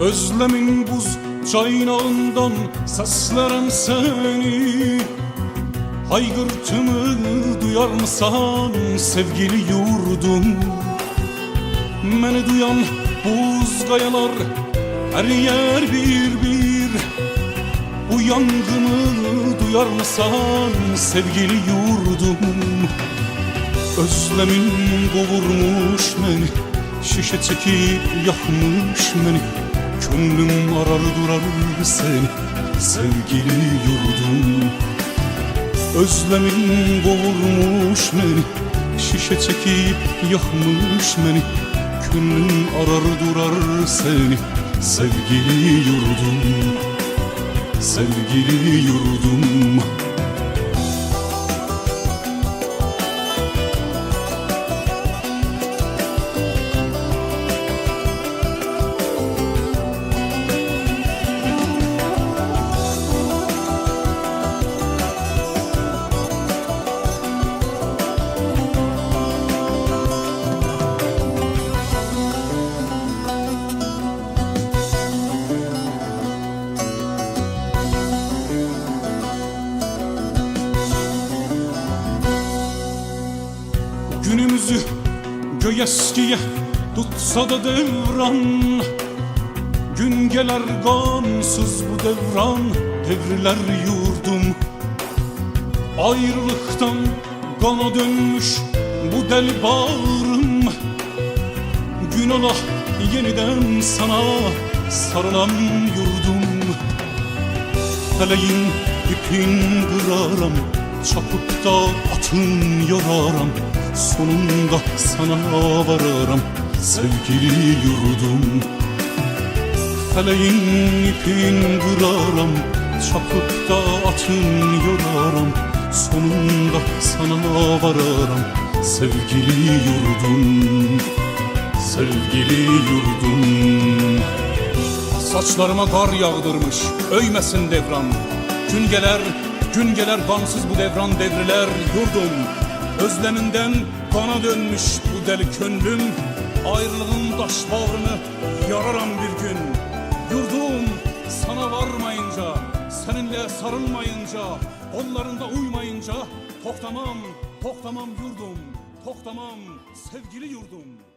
Özlemin buz caynağından seslerim seni. Haygırtımı duyar mısan sevgili yurdum. Beni duyan buz kayalar her yer bir bir. Bu yangını duyar mısan sevgili yurdum. Özlemin kovurmuş beni Şişe çekip yakmış beni Gönlüm arar durar seni Sevgili yurdum. Özlemin boğurmuş beni Şişe çekip yakmış beni Gönlüm arar durar seni Sevgili yurdum. Sevgili yurdum eskiye tutsa da devran. Gün gelir gamsız bu devran devriler yurdum. Ayrılıktan kana dönmüş bu deli bağrım. Gün ola yeniden sana sarılan yurdum. Feleğin ipin kıraram Çapıp da atın yoraram Sonunda sana vararım Sevgili yurdum Feleğin ipin kıraram Çapıp da atın yoraram Sonunda sana vararım Sevgili yurdum Sevgili yurdum. Saçlarıma kar yağdırmış öymesin devran. Gün geler, gün geler kansız bu devran devriler yurdum Özleminden kana dönmüş bu deli könlüm. Ayrılığın taş bağrını yararam bir gün. Yurdum sana varmayınca, seninle sarılmayınca Onlarında uymayınca Toktamam, toktamam yurdum, toktamam sevgili yurdum